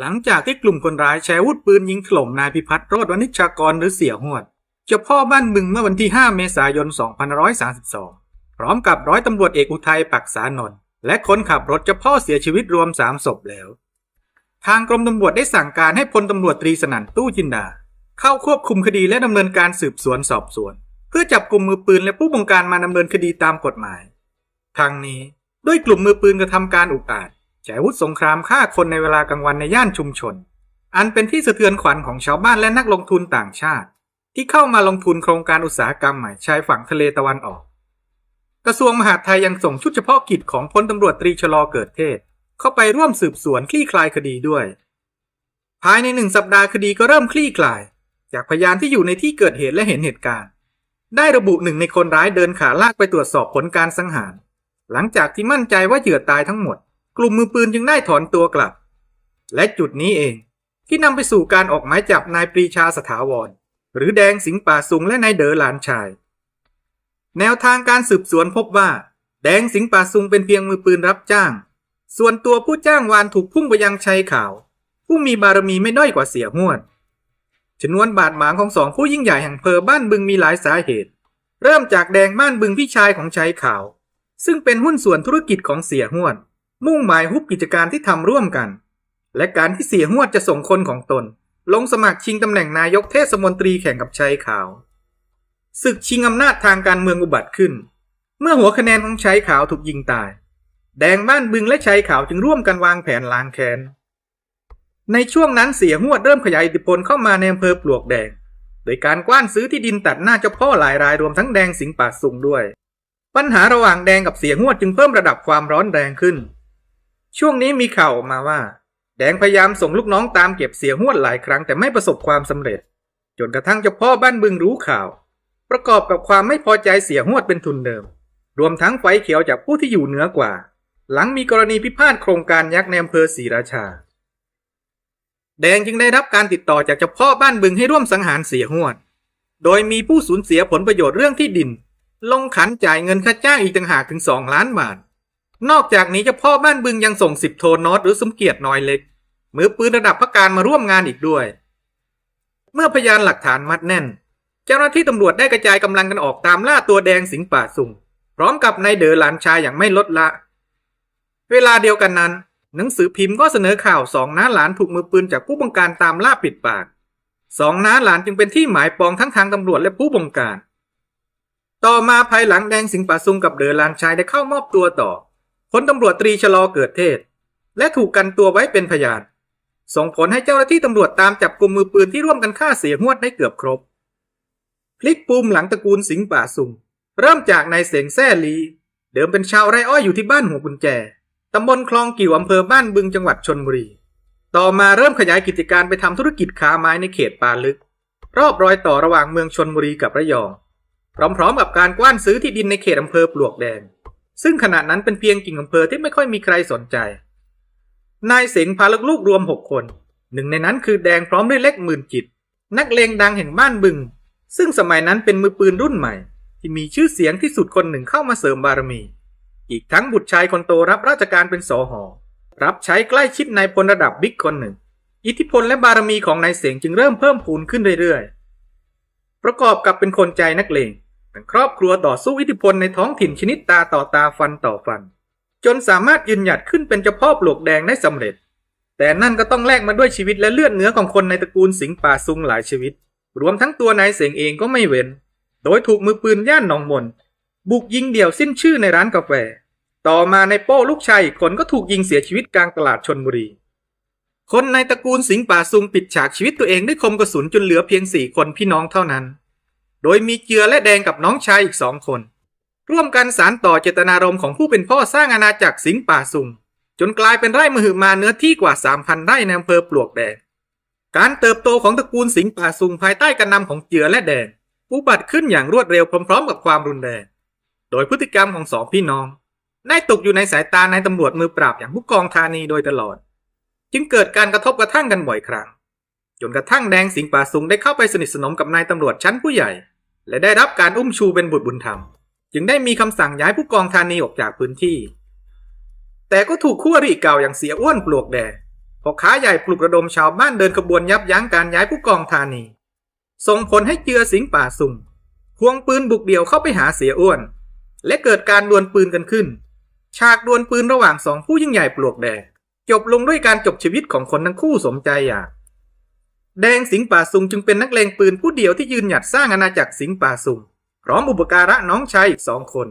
หลังจากที่กลุ่มคนร้ายใช้อาวุธปืนยิงถล่มนายพิพัฒน์โรดวณิชากรหรือเสี่ยหวดเจ้าพ่อบ้านบึงเมื่อวันที่ 5 เมษายน 2532 พร้อมกับร้อยตำรวจเอกอุทัยปักษานนท์และคนขับรถเจ้าพ่อเสียชีวิตรวม 3 ศพแล้ว ทางกรมตำรวจได้สั่งการให้พลตำรวจตรีสนั่นตู้จินดา เข้าควบคุมคดีและดำเนินการสืบสวนสอบสวน เพื่อจับกลุ่มมือปืนและผู้บงการมาดำเนินคดีตามกฎหมาย ทางนี้ด้วยกลุ่มมือปืนกระทำการอุกอาจ ใช้อาวุธสงครามฆ่าคนในเวลากลางวันในย่านชุมชน อันเป็นที่สะเทือนขวัญของชาวบ้านและนักลงทุนต่างชาติ ที่เข้ามาลงทุนโครงการอุตสาหกรรมใหม่ชายฝั่งทะเลตะวันออก กระทรวงมหาดไทยยังส่งชุดเฉพาะกิจของพลตำรวจตรีชลอเกิดเทศ เข้าไปร่วมสืบสวนคลี่คลายคดีด้วย ภายในหนึ่งสัปดาห์คดีก็เริ่มคลี่คลาย จากพยานที่อยู่ในที่เกิดเหตุและเห็นเหตุการณ์ ได้ระบุหนึ่งในคนร้ายเดินขาลากไปตรวจสอบผลการสังหาร หลังจากที่มั่นใจว่าเหยื่อตายทั้งหมด กลุ่มมือปืนจึงได้ถอนตัวกลับ และจุดนี้เองที่นำไปสู่การออกหมายจับนายปรีชาสถาวร หรือแดงสิงป่าสุงและนายเดอหลานชาย แนวทางการสืบสวนพบว่า แดงสิงป่าสุงเป็นเพียงมือปืนรับจ้าง ส่วนตัวผู้จ้างวานถูกพุ่งไปยังชัยขาว ผู้มีบารมีไม่ด้อยกว่าเสียหวดชนวนบาดหมางของสองผู้ยิ่งใหญ่แห่งเพอบ้านบึงมีหลายสาเหตุ เริ่มจากแดงบ้านบึงพี่ชายของชัยขาว ซึ่งเป็นหุ้นส่วนธุรกิจของเสียหวด มุ่งหมายฮุบกิจการที่ทำร่วมกัน และการที่เสียหวดจะส่งคนของตน ลงสมัครชิงตำแหน่งนายกเทศมนตรีแข่งกับชัยขาวศึกชิงอำนาจทางการเมืองอุบัติขึ้น เมื่อหัวคะแนนของชัยขาวถูกยิงตาย แดงบ้านบึงและชัยขาวจึงร่วมกันวางแผนล้างแค้นในช่วงนั้นเสียหวดเริ่มขยายอิทธิพลเข้ามาในอำเภอปลวกแดง โดยการกว้านซื้อที่ดินตัดหน้าเจ้าพ่อหลายรายรวมทั้งแดงสิงห์ป่าสุงด้วย ปัญหาระหว่างแดงกับเสียหวดจึงเพิ่มระดับความร้อนแรงขึ้น ช่วงนี้มีข่าวออกมาว่า แดงพยายามส่งลูกน้องตามเก็บเสียหวดหลายครั้งแต่ไม่ประสบความสำเร็จ จนกระทั่งเจ้าพ่อบ้านบึงรู้ข่าว ประกอบกับความไม่พอใจเสียหวดเป็นทุนเดิม รวมทั้งไฟเขียวจากผู้ที่อยู่เหนือกว่า หลังมีกรณีพิพาทโครงการยักษ์ในอำเภอศรีราชา แดงจึงได้รับการติดต่อจากเจ้าพ่อบ้านบึงให้ร่วมสังหารเสียหวดโดยมีผู้สูญเสียผลประโยชน์เรื่องที่ดิน ลงขันจ่ายเงินค่าจ้างอีกต่างหากถึง 2 ล้านบาท นอกจากนี้เจ้าพ่อบ้านบึงยังส่งสิบโทนอตหรือสมเกียรติน้อยเล็ก มือปืนระดับพระการมาร่วมงานอีกด้วย เมื่อพยานหลักฐานมัดแน่น เจ้าหน้าที่ตำรวจได้กระจายกำลังกันออกตามล่าตัวแดงสิงป่าสุงพร้อมกับนายเดอหลานชายอย่างไม่ลดละ เวลาเดียวกันนั้น หนังสือพิมพ์ก็เสนอข่าวสองน้าหลานถูกมือปืนจากผู้บงการตามล่าปิดปากสองน้าหลานจึงเป็นที่หมายปองทั้งทางตำรวจและผู้บงการ ต่อมาภายหลังแดงสิงป่าซุงกับเดอหลานชายได้เข้ามอบตัวต่อ พลตำรวจตรีชะลอเกิดเทศ และถูกกันตัวไว้เป็นพยาน ส่งผลให้เจ้าหน้าที่ตำรวจตามจับกลุ่มมือปืนที่ร่วมกันฆ่าเสียหวดได้เกือบครบ พลิกปุ่มหลังตระกูลสิงห์ป่าซุงเริ่มจากนายเสียงแซ่ลี เดิมเป็นชาวไร่อ้อยอยู่ที่บ้านหัวกุญแจตำบลคลองกิ่วอำเภอบ้านบึงจังหวัดชนบุรี ต่อมาเริ่มขยายกิจการไปทำธุรกิจค้าไม้ในเขตป่าลึก รอบรอยต่อระหว่างเมืองชนบุรีกับระยอง พร้อมๆกับการกว้านซื้อที่ดินในเขตอำเภอปลวกแดง ซึ่งขณะนั้นเป็นเพียงกิ่งอำเภอที่ไม่ค่อยมีใครสนใจ นายเสงพาลูกๆรวมหกคน หนึ่งในนั้นคือแดงพร้อมด้วยเล็กหมื่นจิต นักเลงดังแห่งบ้านบึง ซึ่งสมัยนั้นเป็นมือปืนรุ่นใหม่ ที่มีชื่อเสียงที่สุดคนหนึ่งเข้ามาเสริมบารมี อีกทั้งบุตรชายคนโตรับราชการเป็นสอหอรับใช้ใกล้ชิดนายพลระดับบิ๊กคนหนึ่ง อิทธิพลและบารมีของนายเสงจึงเริ่มเพิ่มพูนขึ้นเรื่อยๆ ประกอบกับเป็นคนใจนักเลง เป็นครอบครัวต่อสู้อิทธิพลในท้องถิ่นชนิดตาต่อตาฟันต่อฟัน จนสามารถยืนหยัดขึ้นเป็นเจ้าพ่อปลวกแดงได้สำเร็จ แต่นั่นก็ต้องแลกมาด้วยชีวิตและเลือดเนื้อของคนในตระกูลสิงห์ป่าซุงหลายชีวิต รวมทั้งตัวนายเสงเองก็ไม่เว้น โดยถูกมือปืนย่านหนองมน บุกยิงเดี่ยวสิ้นชื่อในร้านกาแฟ ต่อมาในโป้ลูกชายอีกคนก็ถูกยิงเสียชีวิตกลางตลาดชนบุรีคนในตระกูลสิงห์ป่าซุงปิดฉากชีวิตตัวเองด้วยคมกระสุนจนเหลือเพียงสี่คนพี่น้องเท่านั้น โดยมีเจือและแดงกับน้องชายอีกสองคน ร่วมกันสารต่อเจตนารมณ์ของผู้เป็นพ่อสร้างอาณาจักรสิงป่าซุงจนกลายเป็นไร่มหึมาเนื้อที่กว่า 3,000 ไร่ในอำเภอปลวกแดง การเติบโตของตระกูลสิงป่าซุงภายใต้การนำของเจือและแดงอุบัติขึ้นอย่างรวดเร็วพร้อมๆ กับความรุนแรง โดยพฤติกรรมของสองพี่น้องได้ตกอยู่ในสายตานายตำรวจมือปราบอย่างผู้กองธานีโดยตลอด จึงเกิดการกระทบกระทั่งกันบ่อยครั้ง จนกระทั่งแดงสิงป่าซุงได้เข้าไปสนิทสนมกับนายตำรวจชั้นผู้ใหญ่ และได้รับการอุ้มชูเป็นบุตรบุญธรรม จึงได้มีคำสั่งย้ายผู้กองธานีออกจากพื้นที่ แต่ก็ถูกคู่อริเก่าอย่างเสียอ้วนปลวกแดงพ่อค้าใหญ่ปลุกระดมชาวบ้านเดินขบวนยับยั้งการย้ายผู้กองธานี ส่งผลให้เจือสิงป่าสุ่มควงปืนบุกเดี่ยวเข้าไปหาเสียอ้วน และเกิดการดวลปืนกันขึ้น ฉากดวลปืนระหว่างสองผู้ยิ่งใหญ่ปลวกแดงจบลงด้วยการจบชีวิตของคนทั้งคู่สมใจอยาก แดงสิงป่าซุงจึงเป็นนักเลงปืนผู้เดียวที่ยืนหยัดสร้างอาณาจักรสิงป่าซุงพร้อมอุปการะน้องชายอีกสองคน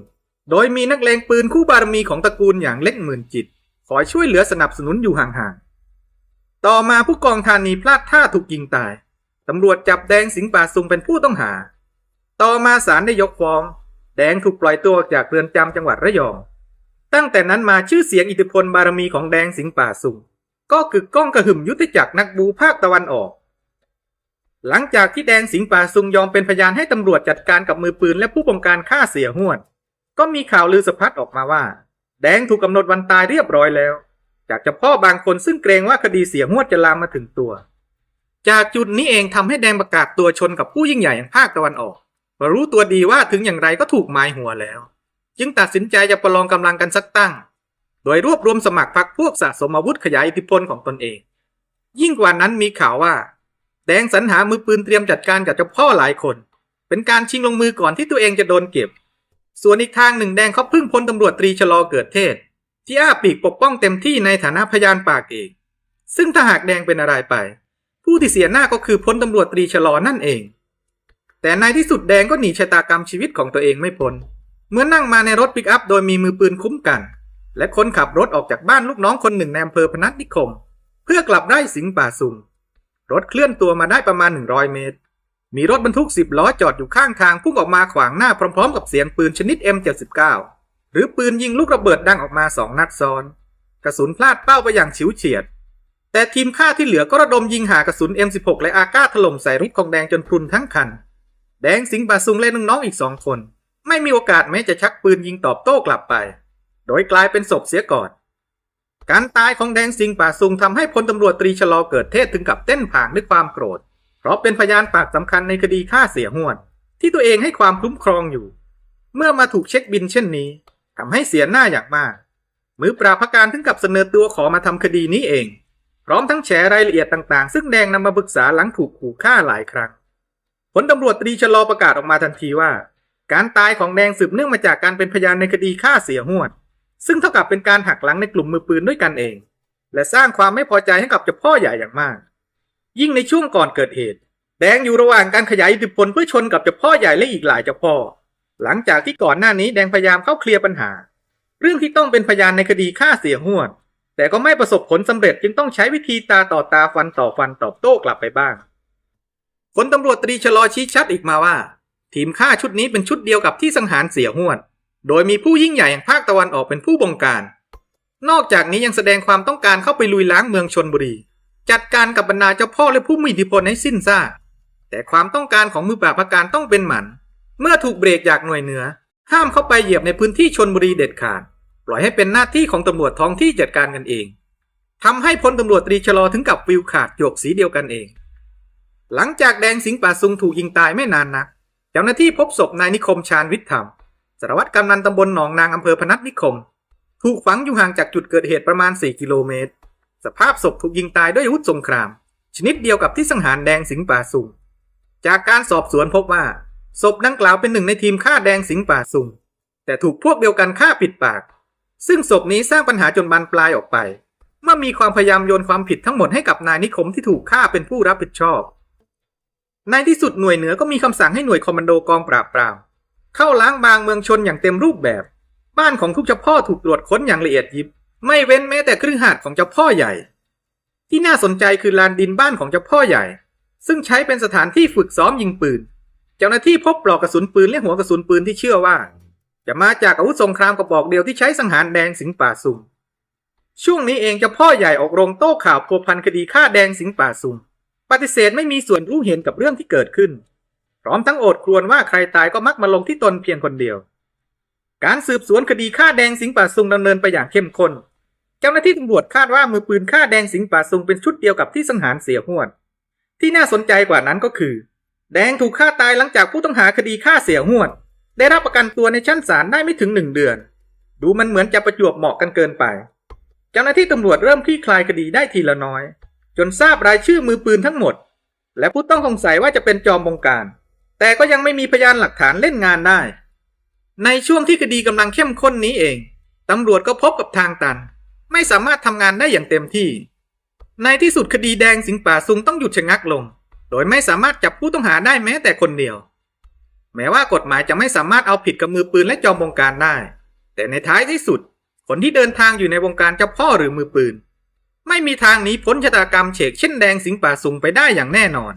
โดยมีนักเลงปืนคู่บารมีของตระกูลอย่างเล็กหมื่นจิตคอยช่วยเหลือสนับสนุนอยู่ห่างๆ ต่อมาผู้กองธานีพลาดท่าถูกยิงตาย ตำรวจจับแดงสิงป่าซุงเป็นผู้ต้องหา ต่อมาศาลได้ยกฟ้อง แดงถูกปล่อยตัวออกจากเรือนจำจังหวัดระยอง ตั้งแต่นั้นมาชื่อเสียงอิทธิพลบารมีของแดงสิงป่าซุงก็กึกก้องกระหึ่มยุทธจักรนักบูภาคตะวันออก หลังจากที่แดงสิงป่าซุงยอมเป็นพยานให้ตำรวจจัดการกับมือปืนและผู้บงการฆ่าเสียหวดก็มีข่าวลือสะพัดออกมาว่า แดงถูกกำหนดวันตายเรียบร้อยแล้ว จากเฉพาะบางคนซึ่งเกรงว่าคดีเสียหวดจะลามมาถึงตัว จากจุดนี้เองทำให้แดงประกาศตัวชนกับผู้ยิ่งใหญ่อย่างภาคตะวันออกพราะรู้ตัวดีว่าถึงอย่างไรก็ถูกหมายหัวแล้ว จึงตัดสินใจจะประลองกำลังกันสักตั้ง โดยรวบรวมสมัครพรรคพวกสะสมอาวุธขยายอิทธิพลของตนเอง ยิ่งกว่านั้นมีข่าวว่า แดงสรรหามือปืนเตรียมจัดการกับเจ้าพ่อหลายคน เป็นการชิงลงมือก่อนที่ตัวเองจะโดนเก็บ ส่วนอีกทางหนึ่งแดงเขาพึ่งพลตำรวจตรีชะลอเกิดเทศ ที่อ้าปีกปกป้องเต็มที่ในฐานะพยานปากเองซึ่งถ้าหากแดงเป็นอะไรไป ผู้ที่เสียหน้าก็คือพลตำรวจตรีชะลอนั่นเอง แต่ในที่สุดแดงก็หนีชะตากรรมชีวิตของตัวเองไม่พ้นเมื่อนั่งมาในรถปิกอัพโดยมีมือปืนคุ้มกัน และคนขับรถออกจากบ้านลูกน้องคนหนึ่งในอำเภอพนัสนิคม เพื่อกลับไร่สิงป่าซุง รถเคลื่อนตัวมาได้ประมาณ 100 เมตร มีรถบรรทุก 10 ล้อจอดอยู่ข้างทางพุ่งออกมาขวางหน้าพร้อมๆ กับเสียงปืนชนิด M79 หรือปืนยิงลูกระเบิดดังออกมาสองนัดซ้อน กระสุนพลาดเป้าไปอย่างฉิวเฉียด แต่ทีมฆ่าที่เหลือก็ระดมยิงหากระสุน M16 และอาก้าถล่มใส่รถของแดงจนพรุนทั้งคัน แดงสิงห์ป่าซุงและน้องๆอีกสองคน ไม่มีโอกาสแม้จะชักปืนยิงตอบโต้กลับไป โดยกลายเป็นศพเสียก่อน การตายของแดงสิงห์ป่าซุงทำให้พลตำรวจตรีชะลอเกิดเทศถึงกับเต้นผางด้วยความโกรธ เพราะเป็นพยานปากสำคัญในคดีฆ่าเสียหวดที่ตัวเองให้ความคุ้มครองอยู่ เมื่อมาถูกเช็คบินเช่นนี้ทำให้เสียหน้าอย่างมาก มือปราบพการถึงกับเสนอตัวขอมาทำคดีนี้เอง พร้อมทั้งแฉรายละเอียดต่างๆ ซึ่งแดงนำมาปรึกษาหลังถูกขู่ฆ่าหลายครั้งผลตำรวจตรีชะลอประกาศออกมาทันทีว่า การตายของแดงสืบเนื่องมาจากการเป็นพยานในคดีฆ่าเสียหวด ซึ่งเท่ากับเป็นการหักหลังในกลุ่มมือปืนด้วยกันเอง และสร้างความไม่พอใจให้กับเจ้าพ่อใหญ่อย่างมาก ยิ่งในช่วงก่อนเกิดเหตุ แดงอยู่ระหว่างการขยายอิทธิพลเพื่อชนกับเจ้าพ่อใหญ่และอีกหลายเจ้าพ่อ หลังจากที่ก่อนหน้านี้แดงพยายามเข้าเคลียร์ปัญหา เรื่องที่ต้องเป็นพยานในคดีฆ่าเสียหวดแต่ก็ไม่ประสบผลสำเร็จจึงต้องใช้วิธีตาต่อตาฟันต่อฟันตอบโต้กลับไปบ้างผลตำรวจตรีชะลอชี้ชัดอีกมาว่า ทีมฆ่าชุดนี้เป็นชุดเดียวกับที่สังหารเสียหวด โดยมีผู้ยิ่งใหญ่แห่งภาคตะวันออกเป็นผู้บงการ นอกจากนี้ยังแสดงความต้องการเข้าไปลุยล้างเมืองชนบุรี จัดการกับบรรดาเจ้าพ่อและผู้มีอิทธิพลให้สิ้นซากแต่ความต้องการของมือปราบอาการต้องเป็นหมัน เมื่อถูกเบรกจากหน่วยเหนือ ห้ามเข้าไปเหยียบในพื้นที่ชนบุรีเด็ดขาด ปล่อยให้เป็นหน้าที่ของตำรวจท้องที่จัดการกันเองทำให้พลตำรวจตรีชะลอถึงกับฟิวขาดโยกสีเดียวกันเอง หลังจากแดงสิงป่าซุงถูกยิงตายไม่นานนัก เจ้าหน้าที่พบศพนายนิคมชาญวิทย์ธรรม สารวัตรกำนันตำบลหนองนางอำเภอพนัสนิคม ถูกฝังอยู่ห่างจากจุดเกิดเหตุประมาณ 4 กิโลเมตร สภาพศพถูกยิงตายด้วยอาวุธสงคราม ชนิดเดียวกับที่สังหารแดงสิงป่าซุงจากการสอบสวนพบว่า ศพดังกล่าวเป็นหนึ่งในทีมฆ่าแดงสิงป่าซุงแต่ถูกพวกเดียวกันฆ่าปิดปาก ซึ่งศพนี้สร้างปัญหาจนบานปลายออกไป เมื่อมีความพยายามโยนความผิดทั้งหมดให้กับนายนิคมที่ถูกฆ่าเป็นผู้รับผิดชอบ ในที่สุดหน่วยเหนือก็มีคำสั่งให้หน่วยคอมมานโดกองปราบปราม เข้าล้างบางเมืองชนอย่างเต็มรูปแบบ บ้านของทุกเจ้าพ่อถูกตรวจค้นอย่างละเอียดยิบ ไม่เว้นแม้แต่ครึ่งหาดของเจ้าพ่อใหญ่ ที่น่าสนใจคือลานดินบ้านของเจ้าพ่อใหญ่ ซึ่งใช้เป็นสถานที่ฝึกซ้อมยิงปืน เจ้าหน้าที่พบปลอกกระสุนปืนและหัวกระสุนปืนที่เชื่อว่า จะมาจากอาวุธสงครามกระบอกเดียวที่ใช้สังหารแดงสิงป่าซุงช่วงนี้เองเจ้าพ่อใหญ่ออกโรงโต้ข่าวพัวพันคดีฆ่าแดงสิงป่าซุงปฏิเสธไม่มีส่วนรู้เห็นกับเรื่องที่เกิดขึ้น พร้อมทั้งโอดครวญว่าใครตายก็มักมาลงที่ตนเพียงคนเดียว การสืบสวนคดีฆ่าแดงสิงป่าซุงดำเนินไปอย่างเข้มข้น เจ้าหน้าที่ตำรวจคาดว่ามือปืนฆ่าแดงสิงป่าซุงเป็นชุดเดียวกับที่สังหารเสียหวดที่น่าสนใจกว่านั้นก็คือ แดงถูกฆ่าตายหลังจากผู้ต้องหาคดีฆ่าเสียหวดได้รับประกันตัวในชั้นศาลได้ไม่ถึงหนึ่งเดือน ดูมันเหมือนจะประจวบเหมาะกันเกินไป เจ้าหน้าที่ตำรวจเริ่มคลี่คลายคดีได้ทีละน้อย จนทราบรายชื่อมือปืนทั้งหมด และผู้ต้องสงสัยว่าจะเป็นจอมบงการ แต่ก็ยังไม่มีพยานหลักฐานเล่นงานได้ ในช่วงที่คดีกำลังเข้มข้นนี้เอง ตำรวจก็พบกับทางตัน ไม่สามารถทำงานได้อย่างเต็มที่ ในที่สุดคดีแดงสิงป่าซุงต้องหยุดชะงักลง โดยไม่สามารถจับผู้ต้องหาได้แม้แต่คนเดียว แม้ว่ากฎหมายจะไม่สามารถเอาผิดกับมือปืนและจอมบงการได้ แต่ในท้ายที่สุด คนที่เดินทางอยู่ในวงการเจ้าพ่อหรือมือปืน ไม่มีทางหนีพ้นชะตากรรมเฉกเช่นแดงสิงป่าซุงไปได้อย่างแน่นอน